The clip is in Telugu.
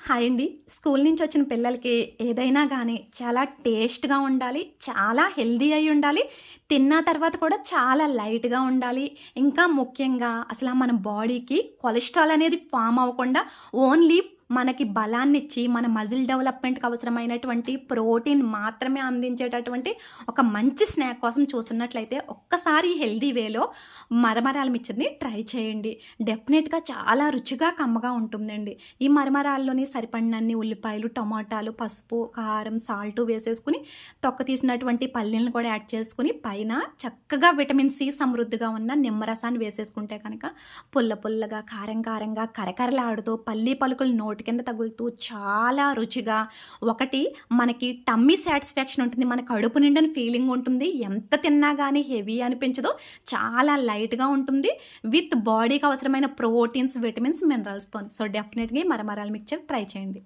హాయ్ అండి. స్కూల్ నుంచి వచ్చిన పిల్లలకి ఏదైనా కానీ చాలా టేస్ట్గా ఉండాలి చాలా హెల్దీ అయి ఉండాలి తిన్న తర్వాత కూడా చాలా లైట్గా ఉండాలి. ఇంకా ముఖ్యంగా అసలు మన బాడీకి కొలెస్ట్రాల్ అనేది ఫామ్ అవ్వకుండా ఓన్లీ మనకి బలాన్ని ఇచ్చి మన మజిల్ డెవలప్మెంట్కి అవసరమైనటువంటి ప్రోటీన్ మాత్రమే అందించేటటువంటి ఒక మంచి స్నాక్ కోసం చూస్తున్నట్లయితే ఒక్కసారి హెల్దీ వేలో మరమరాల మిక్చర్ని ట్రై చేయండి. డెఫినెట్గా చాలా రుచిగా కమ్మగా ఉంటుందండి. ఈ మరమరాల్లోని సరిపడినన్ని ఉల్లిపాయలు టమాటాలు పసుపు కారం సాల్ట్ వేసేసుకుని తొక్క తీసినటువంటి పల్లీలను కూడా యాడ్ చేసుకుని పైన చక్కగా విటమిన్ సి సమృద్ధిగా ఉన్న నిమ్మరసాన్ని వేసేసుకుంటే కనుక పుల్ల పుల్లగా కారం కారంగా కరకరలాడుతూ పల్లీ పలుకులు నోటి కింద తగులుతూ చాలా రుచిగా. ఒకటి మనకి టమ్మీ సాటిస్ఫాక్షన్ ఉంటుంది. మన కడుపు నిండని ఫీలింగ్ ఉంటుంది. ఎంత తిన్నా కానీ హెవీ అనిపించదు. చాలా లైట్గా ఉంటుంది. విత్ బాడీకి అవసరమైన ప్రోటీన్స్ విటమిన్స్ మినరల్స్తో సో డెఫినెట్గా మరమరాల మిక్చర్ ట్రై చేయండి.